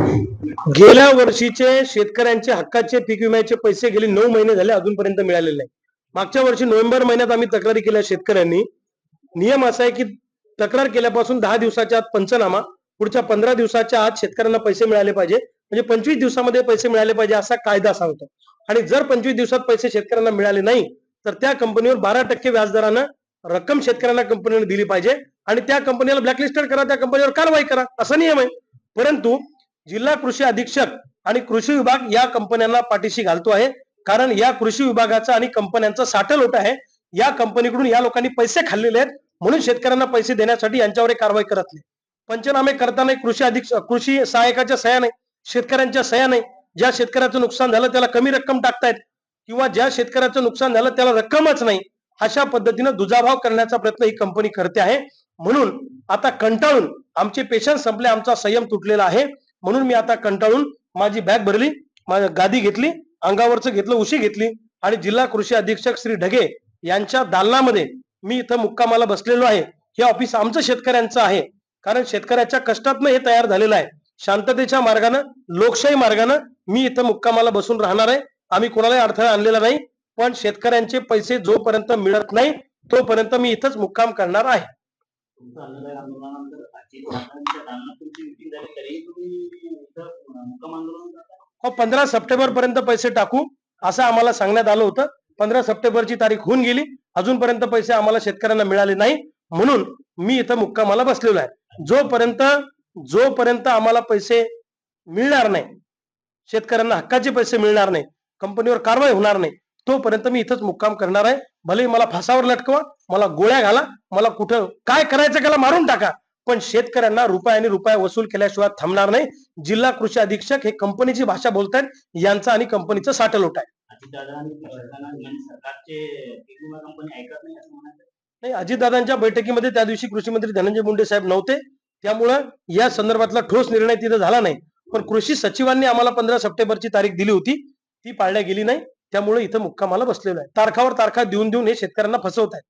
गेल्या वर्षीचे शेतकऱ्यांचे हक्काचे पीक विम्याचे पैसे गेले नऊ महिने झाले अजूनपर्यंत मिळालेले नाही. मागच्या वर्षी नोव्हेंबर महिन्यात आम्ही तक्रारी केल्या शेतकऱ्यांनी. नियम असा आहे की तक्रार केल्यापासून दहा दिवसाच्या आत पंचनामा पुढच्या पंधरा दिवसाच्या आत शेतकऱ्यांना पैसे मिळाले पाहिजे. म्हणजे पंचवीस दिवसामध्ये पैसे मिळाले पाहिजे असा कायदा असा होता. आणि जर पंचवीस दिवसात पैसे शेतकऱ्यांना मिळाले नाही तर त्या कंपनीवर बारा टक्के व्याजदरानं रक्कम शेतकऱ्यांना कंपनीने दिली पाहिजे. आणि त्या कंपनीला ब्लॅकलिस्टेड करा त्या कंपनीवर कारवाई करा. असा नियम आहे. परंतु जिल्हा कृषी अधीक्षक आणि कृषी विभाग या कंपन्यांना पाठीशी घालतो आहे. कारण या कृषी विभागाचा आणि कंपन्यांचा साठलोट आहे. या कंपनीकडून या लोकांनी पैसे खाल्लेले आहेत. म्हणून शेतकऱ्यांना पैसे देण्यासाठी यांच्यावर कारवाई करत नाही. पंचनामे करताना कृषी अधीक्षक कृषी सहायकाच्या सह्या नाही. शेतकऱ्यांच्या सह्या नाही. ज्या शेतकऱ्याचं नुकसान झालं त्याला कमी रक्कम टाकतायत. किंवा ज्या शेतकऱ्याचं नुकसान झालं त्याला रक्कमच नाही. अशा पद्धतीनं दुजाभाव करण्याचा प्रयत्न ही कंपनी करते आहे. म्हणून आता कंटाळून आमचे पेशन्स संपले. आमचा संयम तुटलेला आहे. म्हणून मी आता कंटाळून माझी बॅग भरली माझी गादी घेतली अंगावरचं घेतलं उशी घेतली आणि जिल्हा कृषी अधीक्षक श्री ढगे यांच्या दालनामध्ये मी इथं मुक्कामाला बसलेलो आहे. हे ऑफिस आमचं शेतकऱ्यांचं आहे. कारण शेतकऱ्याच्या कष्टातनं हे तयार झालेलं आहे. शांततेच्या मार्गानं लोकशाही मार्गानं मी इथं मुक्कामाला बसून राहणार आहे. आम्ही कोणालाही अडथळा आणलेला नाही. पण शेतकऱ्यांचे पैसे जोपर्यंत मिळत नाही तोपर्यंत मी इथंच मुक्काम करणार आहे. तुमचं आंदोलनानंतर आजची दालनात तुमची मिटिंग झाली तुम्ही इथं मुक्काम आंदोलन करता? हो पंधरा सप्टेंबर पर्यंत पैसे टाकू असं आम्हाला सांगण्यात आलं होतं. पंधरा सप्टेंबरची तारीख होऊन गेली अजूनपर्यंत पैसे आम्हाला शेतकऱ्यांना मिळाले नाही. म्हणून मी इथं मुक्कामाला बसलेलो आहे. जोपर्यंत जोपर्यंत आम्हाला पैसे मिळणार नाही शेतकऱ्यांना हक्काचे पैसे मिळणार नाही कंपनीवर कारवाई होणार नाही तोपर्यंत मी इथंच मुक्काम करणार आहे. भले मला फासावर लटकवा मला गोळ्या घाला मला कुठं काय करायचं त्याला मारून टाका. पण शेतकऱ्यांना रुपयाने रुपया वसूल केल्याशिवाय थांबणार नाही. जिल्हा कृषी अधीक्षक हे कंपनीची भाषा बोलतायत. यांचा आणि कंपनीचा साठलोट आहे. नाही नाही अजितदादांच्या बैठकीमध्ये त्या दिवशी कृषी मंत्री धनंजय मुंडे साहेब नव्हते. त्यामुळं या संदर्भातला ठोस निर्णय तिथं झाला नाही. पण कृषी सचिवांनी आम्हाला पंधरा सप्टेंबरची तारीख दिली होती. ती पाळल्या गेली नाही. त्यामुळे इथं मुक्कामाला बसलेलो आहे. तारखावर तारखा देऊन देऊन हे शेतकऱ्यांना फसवत आहेत